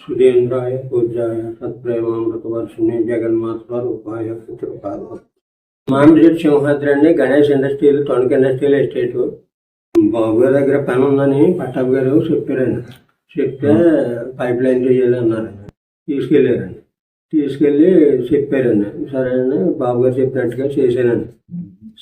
సుధీంద్రాయ పూజాయ సత్ప్రేమామృత వర్షిణి జగన్మాత రూపాయ కృపాల మామిడి సింహాద్రి అండి గణేష్ ఇండస్ట్రీలు తొణక ఇండస్ట్రియల్ ఎస్టేట్. బాబు గారి దగ్గర పని ఉందని పట్టాబు గారు చెప్పారండి. చెప్తే పైప్ లైన్ చేయాలి అన్నారండి. తీసుకెళ్ళారండి. తీసుకెళ్ళి చెప్పారండి. సరే అండి బాబు గారు చెప్పినట్టుగా చేశానండి.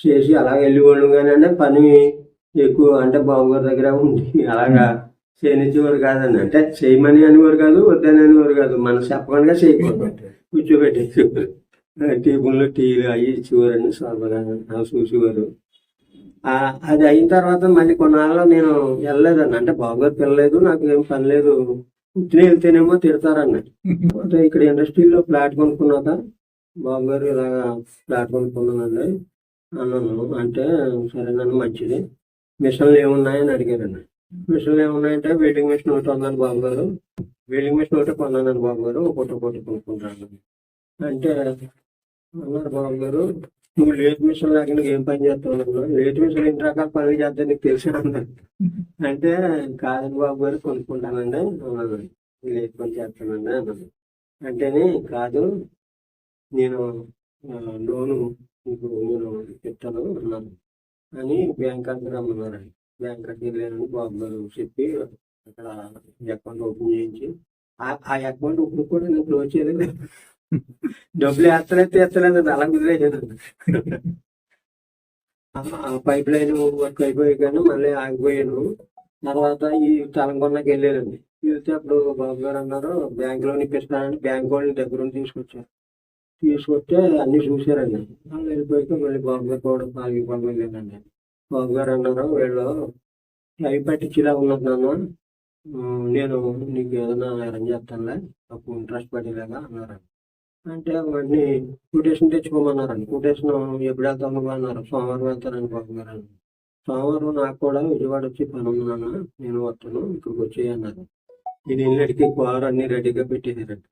చేసి అలాగ వెళ్ళి కానీ పని ఎక్కువ అంటే బాబు గారి దగ్గర ఉంది. అలాగా చేయనిచ్చేవారు కాదండి. అంటే చేయమని అనేవారు కాదు వద్దని అనేవారు కాదు. మనం చెప్పకుండా చేయకూడదు. కూర్చోబెట్టేసేవారు టీపుల్లో టీలు అవి ఇచ్చేవారండి అని అవి చూసేవారు. అది అయిన తర్వాత మళ్ళీ కొన్నాళ్ళలో నేను వెళ్ళలేదండి. అంటే బాబుగారు పిల్లలేదు నాకు ఏం పని లేదు. ఉత్తిని వెళ్తేనేమో తిడతారన్న ఇక్కడ ఇండస్ట్రీలో ఫ్లాట్ కొనుక్కున్నాక బాబుగారు ఇలాగా ఫ్లాట్ కొనుక్కున్నానండి అన్నాను అంటే సరేనండి మంచిది. మిషన్లు ఏమున్నాయని అడిగారండి మిషన్లు ఏమున్నాయంటే వెల్డింగ్ మిషన్ ఒకటి ఉందండి బాబు గారు. వెల్డింగ్ మిషన్ ఒకటి కొన్నానండి బాబు గారు. ఒకటి ఒకటి కొనుక్కుంటాను. అంటే అన్నారు బాబు గారు నువ్వు లేట్ మిషన్ లాగా నీకు ఏం పని చేస్తావు లేట్ మిషన్ ఎన్ని రకాల పనులు చేస్తా నీకు తెలిసి అంటే కాదండి బాబు గారు కొనుక్కుంటానండి. అన్నాను లేట్ పని చేస్తానండి అన్నాను అంటేనే కాదు నేను లోను నీకు నేను చెప్తాను అన్నాను అని బ్యాంక్ అక్కడికి రమ్మన్నారండి. బ్యాంక్ అక్కడికి బాబు గారు చెప్పి అక్కడ అకౌంట్ ఓపెన్ చేయించి ఆ- అకౌంట్ ఇప్పుడు కూడా నేను క్లోజ్ చేయలేదు. డబ్బులు వేస్తలేదు తీస్తలేదు అలా కుదిరేసాను ఆ పైప్ లైన్ వర్క్ అయిపోయాను మళ్ళీ ఆగిపోయాను. తర్వాత ఈ తెలంగాణకి వెళ్ళానండి. వెళ్తే అప్పుడు బాబు గారు అన్నారు బ్యాంక్ లోన్ ఇప్పిస్తానని బ్యాంక్ వాళ్ళని దగ్గర తీసుకొచ్చారు తీసుకొస్తే అన్ని చూశారండి. వాళ్ళు వెళ్ళిపోయాక మళ్ళీ బాబు గారు కూడా బాగా ఇబ్బంది లేదండి బాబు గారు అన్నారు వీళ్ళు అవి పట్టించేలా ఉన్నది నేను నీకు ఏదైనా అరేంజ్ చేస్తానులే నాకు ఇంట్రెస్ట్ పడేలాగా అన్నారు అంటే వాడిని కొటేషన్ తెచ్చుకోమన్నారండి కొటేషన్ ఎప్పుడు వెళ్తాం అన్నారు. సోమవారం వెళ్తారండి బాబు గారు సోమవారం నాకు కూడా విజయవాడ వచ్చి పని ఉంది నాన్న. నేను వస్తాను ఇక్కడికి వచ్చేయి అన్నారు. నేను ఇళ్ళకి కారు అన్ని రెడీగా పెట్టేసారండి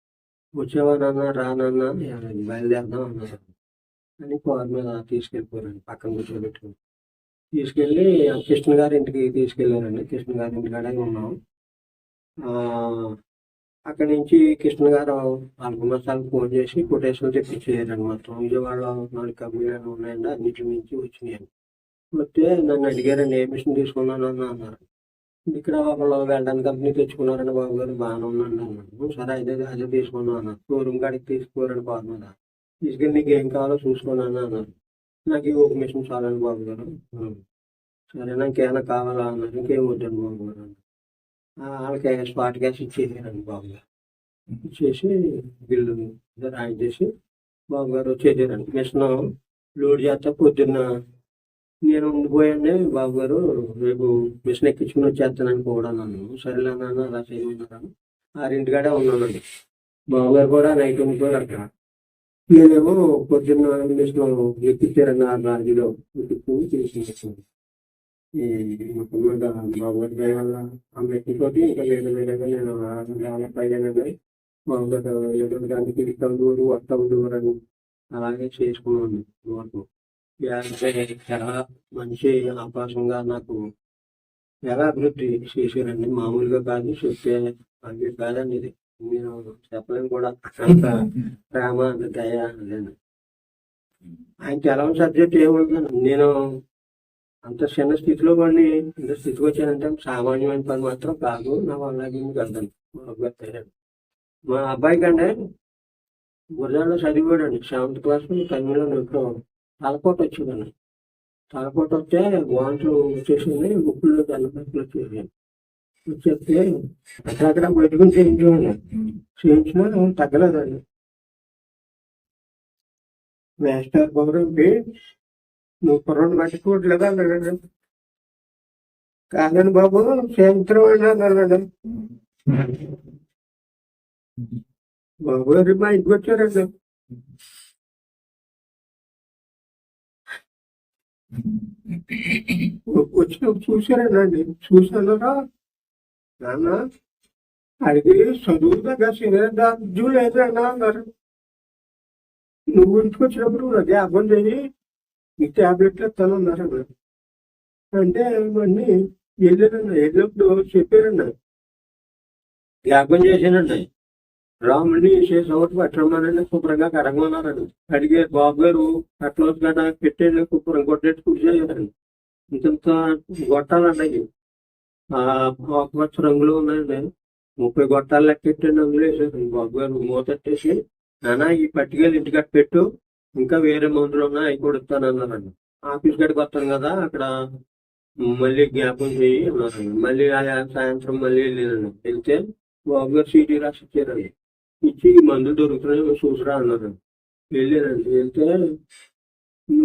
వచ్చేవా నాన్న? రా నాన్న. బయలుదేరదాం అన్నారు. అని కారు మీద తీసుకెళ్ళిపోయారండి పక్కన కూర్చోబెట్టుకుని. తీసుకెళ్ళి కృష్ణ గారి ఇంటికి తీసుకెళ్ళారండి. కృష్ణ గారి ఇంటికాడే ఉన్నాం. ఆ, అక్కడి నుంచి కృష్ణ గారు నాలుగు మసాలకు ఫోన్ చేసి కొటేషన్ తెప్పించేయారండి మొత్తం విజయవాడలో నాలుగు కంపెనీలు ఉన్నాయండి. అన్నింటి నుంచి వచ్చినాయండి వస్తే నన్ను అడిగారండి ఏ మిషన్ తీసుకున్నాను? అన్న అన్నారు. ఇక్కడ ఒకళ్ళు వెళ్ళడానికి కంపెనీ తెచ్చుకున్నారని బాబు గారు బాగానే ఉందండి అన్నాను సరే అదే అదే తీసుకున్నాను అన్నారు. షోరూమ్ కాడికి తీసుకోరండి బాగున్నారా తీసుకెళ్ళి నీకు ఏం కావాలో చూసుకున్నాను అన్నారు. నాకు ఒక మిషన్ చాలండి బాబు గారు సరేనా సరే నాకు ఏమైనా కావాలా అన్నారు ఇంకేం వద్దండి బాబు గారు వాళ్ళకి స్పాట్ క్యాష్ ఇచ్చేసారండి బాబు గారు. ఇచ్చేసి బిల్లు రాయి చేసి బాబు గారు వచ్చేసారండి మిషన్ లోడ్ చేస్తే పొద్దున్న నేను ఉండిపోయాను బాబు గారు రేపు మిషన్ ఎక్కించుకుని వచ్చేస్తానని కూడా అన్నాను. సరేలే నాన్న అలా చేయమన్నారు ఆరింటికాడే ఉన్నానండి. బాబు గారు కూడా నైట్ ఉండిపోయారు అక్కడ. నేనేమో పొద్దున్న మిషన్ ఎక్కించారండి రాజులో ఎక్కించుకుని బాబు దయ వల్ల ఆమె మెట్టితోటి ఇంకా నేను డెవలప్ అయ్యానండి బాబు గారు ఎటువంటి దానికి ఇస్తాడు అని అలాగే చేసుకున్నాను వరకు ఎలా చాలా మంచి అవకాశంగా నాకు ఎలా అభివృద్ధి చేశారండి మామూలుగా కాదు చెప్పే అది కాదండి ఇది. నేను చెప్పలేను కూడా. అంత ప్రేమ అంత దయ అదేను ఆయన తెలవని సబ్జెక్ట్ ఏముందండి నేను అంత చిన్న స్థితిలో పడి ఇంత స్థితికి వచ్చానంటే సామాన్యమైన పని మాత్రం కాదు. నా వల్ల మీకు అర్థం మా అబ్బాయి. మా అబ్బాయి కంటే గురజాడలో చదివాడండి. సెవెంత్ క్లాస్ తమిళలో నోట్లో తలపోటు వచ్చిందండి తలపోటు వస్తే వాంతులు వచ్చేసింది. ముక్కుల్లో తెల్లపట్లు వచ్చేసి చెప్తే అక్కడ బయటకు చేయించామండి చేయించినా తగ్గలేదండి మాస్టర్ గౌరవ్కి నువ్వు కుర్రను పట్టుకోవట్లేదా అన్నాడు కాదని బాబు సాయంత్రం అయినా అన్నాడు బాబు గారు మా ఇంటికి వచ్చారండి వచ్చి చూశారండి. చూసారా నాన్న అడిగి చదువు దగ్గర లేదు అన్నా అన్నారు నువ్వు ఇంటికొచ్చినప్పుడు వచ్చినప్పుడు అదే అర్థం చేయి ఈ ట్యాబ్లెట్లు ఇస్తాను అన్నారు అన్నారు అంటే ఇవన్నీ వెళ్ళారన్న వెళ్ళినప్పుడు చెప్పారన్న జ్ఞాపకం చేశానండి రాముడిని చేసేవాటి పట్టమనండి శుభ్రంగా కడగమన్నారండి అడిగే బాబు గారు అట్లా గడ పెట్టేది శుభ్రం కొట్టేట్టు కూర్చేయారండి ఇంత గొట్టాలండి ఆకుపచ్చ రంగులో ఉన్నాయండి ముప్పై గొట్టాలు లెక్కెట్టండి అందులో వేసేసాను బాబు గారు మూతట్టేసి నానా ఈ పట్టుకెళ్ళి ఇంటికట్టు పెట్టు. ఇంకా వేరే మందులు ఉన్నాయి అవి కూడా అన్నారండి ఆఫీస్ గడికి వస్తాను కదా అక్కడ మళ్ళీ జ్ఞాపకం చేయి అన్నారండి మళ్ళీ ఆ సాయంత్రం మళ్ళీ వెళ్ళానండి వెళ్తే బాబు గారు సీటీ రాసి ఇచ్చారండి ఇచ్చి ఈ మందులు దొరుకుతున్నాయి చూసిరా అన్నారండి వెళ్ళానండి వెళ్తే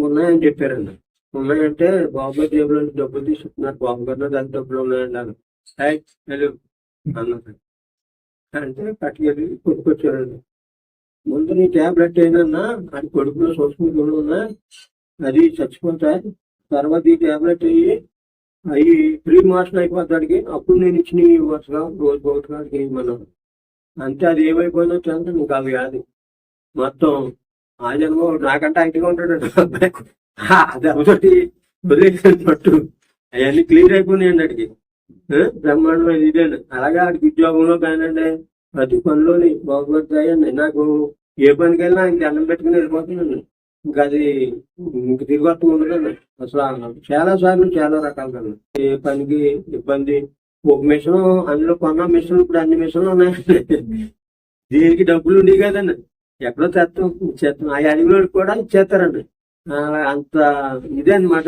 ఉన్నాయని చెప్పారండి ఉన్నాయంటే బాబు గారి జేబులో డబ్బులు తీసుకున్నారు బాబు గారి దగ్గర డబ్బులు ఉన్నాయండి అని హాయ్ హలో. అన్నారు అంటే పట్టుకెళ్ళి కొట్టుకొచ్చారండి ముందు నీ ట్యాబ్లెట్ ఏంటన్నా అది కొడుకులో సూక్ష్మ ఉన్నా అది చచ్చిపోతాయి తర్వాత ఈ ట్యాబ్లెట్ అయ్యి అవి ప్రీ మార్చల్ అయిపోతాడికి అప్పుడు నేను ఇచ్చిన వరుసగా రోజు ఒకటికి వేయమన్నాను అంతే అది ఏమైపోయిందో అంటే నీకు అవి వ్యాధి మొత్తం ఆ జన్మ నాకంటే ఐటీగా ఉంటాడు. అబ్బాయి ఆ వదిలేసాను పట్టు. అవన్నీ క్లియర్ అయిపోయినాయండి అడిగి బ్రహ్మాండమైన ఇదేండి అలాగే ఆడికి ఉద్యోగంలో కానండి ప్రతి పనిలోని బాగుపడతాయండి నాకు ఏ పనికి వెళ్ళినా ఇంక అన్నం పెట్టుకుని వెళ్ళిపోతున్నాను. ఇంకా అది ఇంక తిరిగి ఉండదండి అసలు చాలా సార్లు చాలా రకాలుగా ఏ పనికి ఇబ్బంది. ఒక మిషన్ అందులో కొన్న మిషన్ ఇప్పుడు అన్ని మిషన్లు ఉన్నాయండి దీనికి డబ్బులు ఉండేవి కదండి. ఎక్కడో తెస్తాం ఇచ్చేస్తాం ఆ అడిగిన కూడా ఇచ్చేస్తారండి అంత ఇదే అనమాట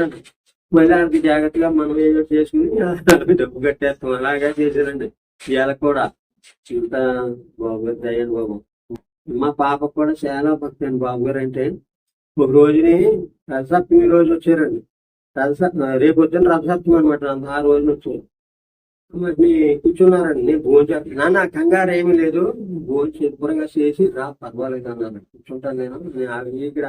మళ్ళీ జాగ్రత్తగా మనం ఏదో చేసుకుని డబ్బు కట్టేస్తాం. అలాగే చేశారండి. ఇవాళ కూడా. ఇంత బాబు దయ్యండి బాబు. మా పాప కూడా చాలా భక్తి అండి బాబు గారు అంటే. ఒక రోజుని రథసప్తమి రోజు వచ్చారండి. రథసప్తమి రేపు పొద్దున్న రథసప్తమి అనమాట ఆ రోజున వచ్చారు. మరి కూర్చున్నారండి. నేను భోజనం నాన్న కంగారు ఏమీ లేదు. భోజనం శుభ్రంగా చేసి రా పర్వాలేదు అన్నాను కూర్చుంటాను నేను నేను ఇక్కడ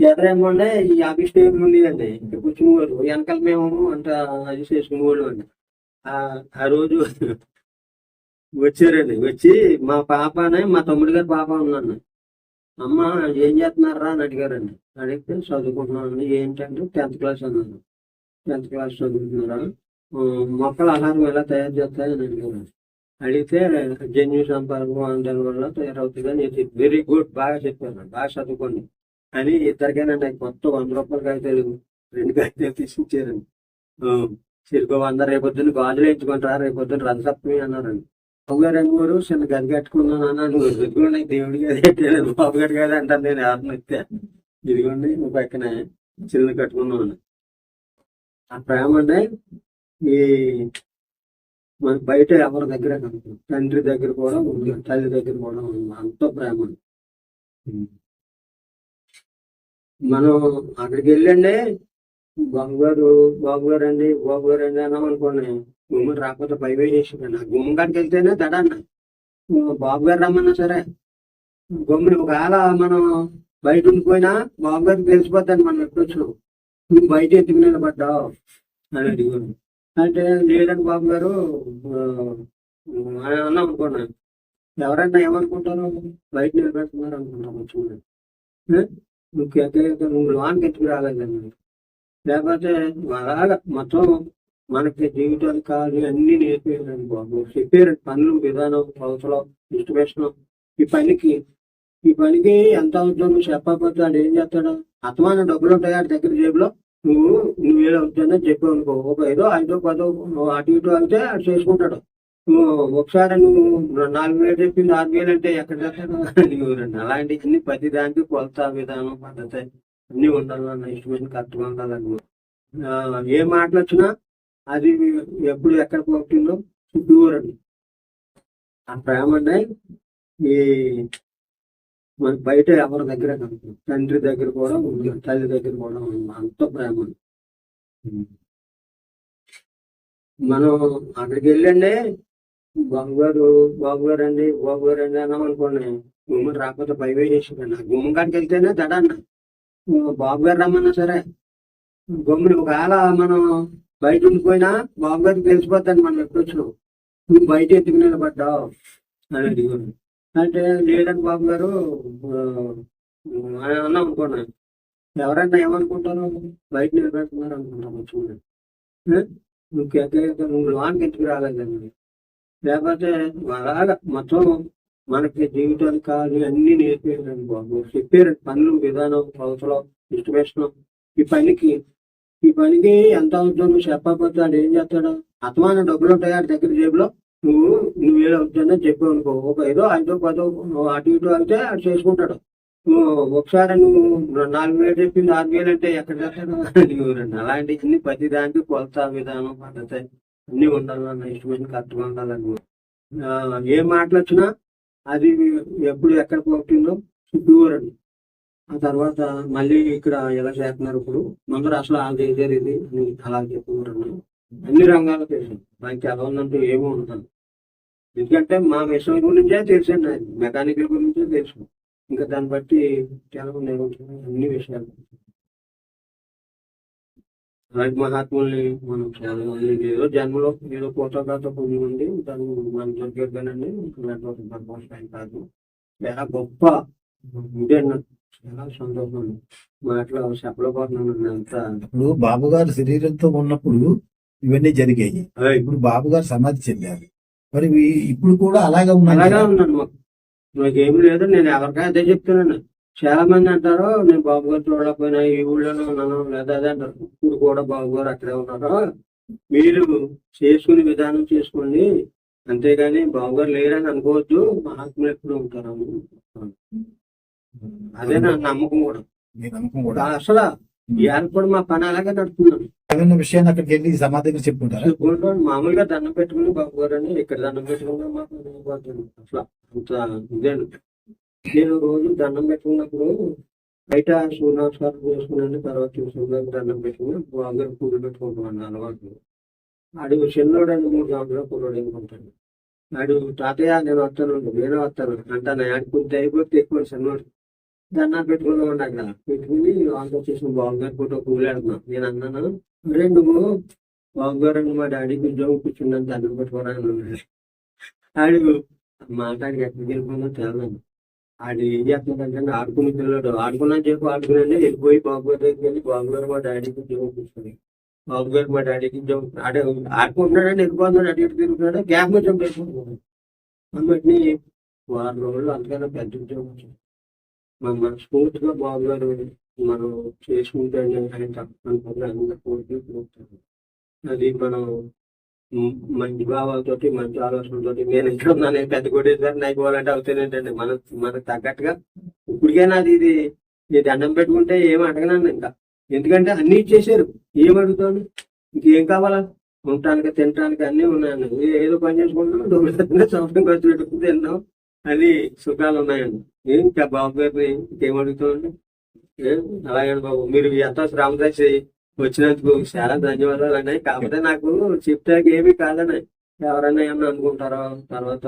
ఎదురేమంటే ఈ ఆఫీస్ టేబుల్ ఉండేదండి ఇక్కడ కూర్చునేవాళ్ళు వెనకాల మేము అంత అది చేసుకునేవాళ్ళు అండి. ఆ ఆ రోజు వచ్చారండి వచ్చి మా పాపనే మా తమ్ముడి గారి పాప ఉన్నాను అమ్మ ఏం చేస్తున్నారా? అని అడిగారండి. అడిగితే చదువుకుంటున్నాను ఏంటంటే టెన్త్ క్లాస్ అన్నాను టెన్త్ క్లాస్ చదువుతున్నారా మొక్కలు మొక్కల ఆహారం ఎలా తయారు చేస్తాయని అడిగారు అడిగితే జన్యు సంపర్కం అందడం వల్ల తయారవుతుంది అని వెరీ గుడ్ బాగా చెప్పాను బాగా చదువుకోండి అని ఇద్దరికైనా మొత్తం వంద రూపాయలు కాగితాలు రెండు కాగితాలు తీసి ఇచ్చారండి. చిరుకు వంద రేపొద్దున గాజులు వేయించుకుంటారా రేపొద్దున రథసప్తమి అన్నారండి. బాబు గారు అనుకోరు చిన్న గది కట్టుకున్నాను అన్నాను ఇదిగోండి దేవుడి గది కట్టాను బాబు గారు గది అంటాను నేను ఎవరిని ఇస్తే ఇదిగోండి పక్కన చిన్న కట్టుకున్నాను ఆ ప్రేమ అంటే ఈ మన బయట ఎవరి దగ్గర కనపడదు. తండ్రి దగ్గర కూడా ఉంది తల్లి దగ్గర కూడా ఉంది. అంత ప్రేమ మనం అక్కడికి వెళ్ళండి. బాబు గారు బాబు గారు అండి బాబు గారు అండి అన్నాం అనుకోండి గుమ్మం రాకపోతే భయం చేసింది నా గుమ్మం కాడికి వెళ్తేనే తడన్న బాబు గారు రమ్మన్నా సరే. గుమ్మని ఒకవేళ మనం బయట ఉండిపోయినా బాబు గారికి తెలిసిపోద్దని మనం ఎప్పుడు వచ్చినాం నువ్వు బయట ఎందుకు నిలబడ్డావు అని అడిగాను అంటే లేదండి బాబు గారు ఆ, అని అన్నాం అనుకున్నాను ఎవరన్నా ఏమనుకుంటారు బయట నిలబెడుతున్నారు అనుకుంటాం వచ్చి నువ్వు కేక నువ్వు లోన్కి ఎత్తుకు రాలేదండి? లేకపోతే అలాగా మొత్తం మనకి జీవితాలు కాదు అన్ని నేర్పేయారండి బాబు. చెప్పారండి పనులు విధానం అవసరం ఇష్టమేషణం ఈ పనికి ఈ పనికి ఎంత అవుతుందో చెప్పకపోతే వాడు ఏం చేస్తాడు? అతమాన డబ్బులు ఉంటాయి వాడి దగ్గర జేబులో. నువ్వు నువ్వు ఏదో అవుతుందని చెప్పావు అనుకో. ఒక ఐదో ఐదో పదో అటు ఇటు అయితే అటు చేసుకుంటాడు. నువ్వు ఒకసారి నువ్వు నాలుగు వేలు చెప్పింది ఆరు వేలు అంటే ఎక్కడ చేస్తాడు అలాంటి అన్ని ప్రతి దానికి కొలత విధానం పద్ధతి అన్ని ఉండాలన్న ఇన్స్ట్రుమెంట్ కరెక్ట్గా ఉండాలని ఆ, ఏ మాటలు వచ్చినా అది ఎప్పుడు ఎక్కడ పోతుందో చుట్టూరండి ఆ ప్రేమ అంటే ఈ మన బయట ఎవరి దగ్గర కనపడదు. తండ్రి దగ్గర కూడా ఉంది తల్లి దగ్గర కూడా ఉంది అంత ప్రేమ మనం అక్కడికి వెళ్ళండి. బాబు గారు బాబు గారు అండి బాబు గారు అండి అన్నాం అనుకోండి. గుమ్మం రాకపోతే భయం చేసింది నా గుమ్మం కాడికి వెళ్తేనే తడన్న బాబు గారు రమ్మన్నా సరే. గమ్ముని ఒకవేళ మనం బయట ఉండిపోయినా బాబు గారికి తెలిసిపోద్దని మనం ఎప్పుడు వచ్చినాం. నువ్వు బయట ఎందుకు నిలబడ్డావు? అని అడిగాను అంటే లేదని బాబు గారు ఆ, అని అన్నాం అనుకున్నాను ఎవరైనా ఏమనుకుంటారు బయట నిలబెట్టుకున్నారు అనుకుంటాం వచ్చి నువ్వు కేక నువ్వు లోన్కి ఎత్తుకు రాలేదండి లేకపోతే అలాగా మొత్తం మనకి జీవితాలు కాదు అన్ని నేర్పేయండి బాబు. చెప్పారు పనులు విధానం అవసరం ఇష్టమేషణం ఈ పనికి ఈ పనికి ఎంత అవుతుందో చెప్పకపోతే వాడు ఏం చేస్తాడు? అతమాన డబ్బులు ఉంటాయి ఆడి దగ్గర జేబులో. నువ్వు నువ్వు ఏదో అవుతుందని చెప్పావు అనుకో ఒక ఏదో ఐదో పదో అటు ఇటు అయితే అటు చేసుకుంటాడు. నువ్వు ఒకసారి నువ్వు నాలుగు వేలు చెప్పింది ఆరు వేలు అంటే ఎక్కడ చేస్తాడు? అలాంటి రెండు ప్రతి దానికి కొలత విధానం పద్ధతి అన్ని ఉండాలన్న ఇష్టమైన కరెక్ట్గా ఉండాలని ఆ, ఏ మాటలు వచ్చినా అది ఎప్పుడు ఎక్కడ పోతుందో చుట్టూరండి ఆ తర్వాత మళ్ళీ ఇక్కడ ఎలా చేస్తున్నారు ఇప్పుడు? ముందర అసలు వాళ్ళు చేసేది ఇది అలా చెప్పుకుంటున్నాను అన్ని రంగాలు తెలుసు మనకి ఎలా ఉందంటే ఏమో ఉంటాను ఎందుకంటే మా విషయం గురించే తెలిసండి నాకు మెకానికల్ గురించే తెలుసు. ఇంకా దాన్ని బట్టి చాలా ఉన్నాయి అన్ని విషయాలు. అలాంటి మహాత్ముల్ని మనం చాలా మంది ఏదో జన్మలో ఏదో పోతాకాత పుణ్యం ఉంది దాన్ని మనం దొరికేదానండి టైం కాదు. చాలా గొప్ప ఇదే నాకు చాలా సంతోషం. మాటలో చెప్పలేకపోతున్నాను అంత. ఇప్పుడు బాబు గారు శరీరంతో ఉన్నప్పుడు ఇవన్నీ జరిగాయి. ఇప్పుడు బాబు గారు సమాధి చెందారు. మరి ఇప్పుడు కూడా అలాగే అలాగే ఉన్నారు ఉన్నాను మాకు. నాకేం లేదు నేను ఎవరికైనా అదే చెప్తున్నాను. చాలా మంది అంటారు నేను బాబు గారు చూడకపోయినా ఈ ఊళ్ళోనే ఉన్నాను లేదా అదే అంటారు. ఇప్పుడు కూడా బాబు గారు అక్కడే ఉన్నారు? మీరు చేసుకునే విధానం చేసుకోండి. అంతేగాని బాబు గారు లేరని అనుకోవద్దు. మహాత్ములు ఎప్పుడు ఉంటారు అదే నా నమ్మకం కూడా. మీ నమ్మకం కూడా. అసలు ఇవాళ కూడా మా పని అలాగే నడుపుతున్నాను. ఏదైనా విషయాన్ని అక్కడికి వెళ్ళి మామూలుగా దండం పెట్టుకుని బాబు గారు అని ఇక్కడ దండం పెట్టుకున్నా మాకు అంత ఇదేను నేను రోజు దండం పెట్టుకున్నప్పుడు బయట సూర్య చేసుకున్నాను తర్వాత సూర్యులకు దండం పెట్టుకుని బాబు గారు పూజలు పెట్టుకుంటాను అలవాటు. ఆడు చిన్నోడు అండి మూడు సంవత్సరాలు కుర్రోడు అనుకుంటాను ఆడు తాతయ్య నేను వస్తాను నేను వస్తాను అంటాను ఆడి కొద్ది అయిపోతే ఎక్కువ చిన్నోడు. దండం పెట్టుకుని ఉండాలి కదా పెట్టుకుని వాళ్ళతో చేసిన బాబు గారి ఫోటో కూలాడుతున్నాను నేను అన్నాను "ఒరేయ్ నువ్వు బాబు మా డాడీకి ఉద్యోగం కూర్చున్నాను దండం పెట్టుకోవడానికి ఆడు మాట్లాడికి ఎక్కడికి వెళ్ళిపోయిందో తెలియదు ఆడు ఏం చేస్తున్నాడంటే ఆడుకుని పిల్లడు ఆడుకున్నా చెప్పు ఆడుకునండి వెళ్ళిపోయి బాబు గారి దగ్గరికి వెళ్ళి బాబు గారు మా డాడీకి ఉద్యోగం కూర్చుని బాబు గారు మా డాడీకి ఉద్యోగం ఆడే ఆడుకుంటున్నాడని వెళ్ళిపోతున్నాడు అటు ఇటు తిరుగుతున్నాడు. గ్యాప్ కొంచెం పెట్టుకుంటున్నాడు. కాబట్టి వారం రోజులు అంతకన్నా పెద్ద ఉద్యోగం వచ్చింది. మన మనస్ఫూర్తిగా బాబు గారు మనం చేసుకుంటే ఆయన తప్పకుండా కోరికలు అది మనం మంచి భావాలతోటి మంచి ఆలోచనలతోటి నేను ఇక్కడ ఉన్నాను పెద్ద కొట్టేసారి అయిపోవాలంటే అవుతానేంటండి మన మనకు తగ్గట్టుగా ఇప్పటికైనా అది ఇది నేను దండం పెట్టుకుంటే ఏం అడగనండి ఇంకా. ఎందుకంటే అన్ని ఇచ్చేసారు ఏం అడుగుతాను? ఇంకేం కావాలా? ఉండటానికి తినటానికి అన్ని ఉన్నాయండి. ఏదో పని చేసుకుంటున్నాం డబ్బులు సంవత్సరం ఖర్చు పెట్టుకుని తిన్నాం అది సుఖాలు ఉన్నాయండి. ఏం ఇంకా బాబు గారిని ఇంకేం అడుగుతామండి? అలాగే బాబు. మీరు ఎంతో శ్రమ చేసి వచ్చినందుకు చాలా ధన్యవాదాలు అన్నాయి కాకపోతే నాకు చెప్తాక ఏమీ కాదని ఎవరైనా ఏమన్నా అనుకుంటారో? తర్వాత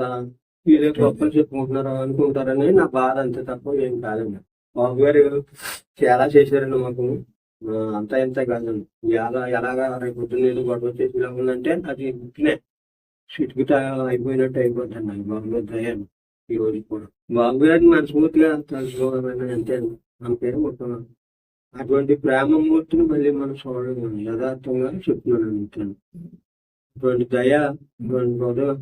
ఇదే గొప్పలు చెప్పుకుంటున్నారో అనుకుంటారని నా బాధ అంతే తప్ప ఏం కాదండి బాబు గారు చాలా చేశారండి మాకు. అంత అంతా ఇంత కాదండి ఎలా ఎలాగా రేపు పొద్దున్న గొడవ చేసి ఇలా ఉందంటే అది ఇట్లే చిటుకుట అయిపోయినట్టు అయిపోతుంది నాకు బాబు గారు దయ్యాను ఈ రోజు కూడా. బాబు గారిని మనస్ఫూర్తిగా తలుసుకోవాలని అంతే అండి. మన పేరు మొత్తం అటువంటి ప్రేమమూర్తిని మళ్ళీ మనం చూడడం యథార్థంగా చెప్తున్నాను అంతే అటువంటి దయ అటువంటి గౌరవం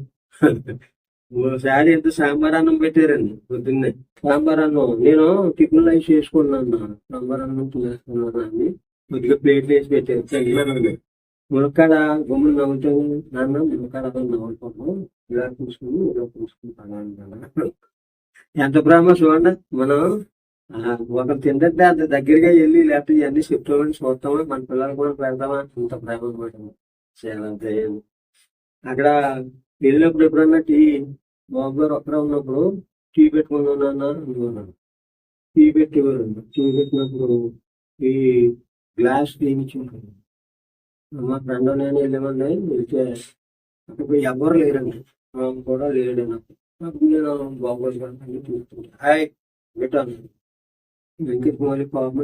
ఓసారి ఎంత సాంబారాన్నం పెట్టారండి పొద్దున్నే. సాంబారాన్నం నేను టిఫిన్ లైఫ్ చేసుకున్నాను సాంబారాన్నం తినేస్తున్నాను అని కొద్దిగా ప్లేట్లు వేసి పెట్టారు. తగిన మునక్కాడ గుమ్మలు నవ్వుతాను నాన్న మునక్కడ నవ్వుతాము. ఇలా చూసుకుని ఇలా చూసుకుంటాను ఎంత ప్రేమ చూడండి. మనం ఒక తింటే అంత దగ్గరగా వెళ్ళి లేకపోతే ఇవన్నీ చెప్తామని చూస్తామా మన పిల్లలకు కూడా పెడతామా అంత ప్రేమ అనమాట చాలా అక్కడ వెళ్ళినప్పుడు ఎప్పుడన్నా టీ బాబు గారు ఒక్కడే ఉన్నప్పుడు టీ పెట్టుకున్నాను అనుకున్నాను. టీ పెట్టేవారు. టీ పెట్టినప్పుడు ఈ గ్లాస్ తీయించుకుంటాను మా ఫ్రెండ్ నేను వెళ్ళామండి వెళ్తే అక్కడ ఎవరు లేరండి. కూడా లేడు నాకు. నేను బాబు గారు తీసుకుంటాను హాయ్ పెట్టాను వెంకటమౌళి పాపం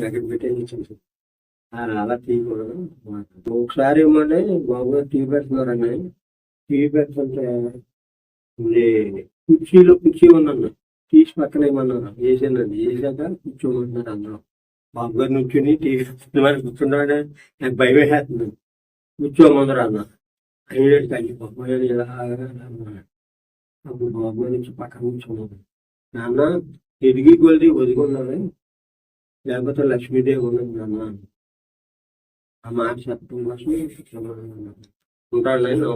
అక్కడ పెట్టేసి అలా తీయకూడదు ఒకసారి ఏమంటే బాబు గారు టీ పెడుతున్నారండి టీ పెడుతుంటే కుర్చీలో కుర్చీ ఉన్నాను తీసి పక్కన ఏమన్నారు వేసానండి వేసాక కూర్చోమన్నారు అందరూ బాబు గారు నుంచుని టీవీ మరి కూర్చున్నాడే నాకు భయం వేసేస్తుంది కూర్చోమన్నారు అన్న అయ్యేటి కానీ బాబు ఇలా అప్పుడు బాబు నుంచి పక్కన కూర్చున్నాడు నాన్న ఎదిగి కొలిది ఒదిగున్నది లేకపోతే లక్ష్మీదేవి ఉన్నది ఆ మాట చెప్పడం కోసం ఉంటాడు నేను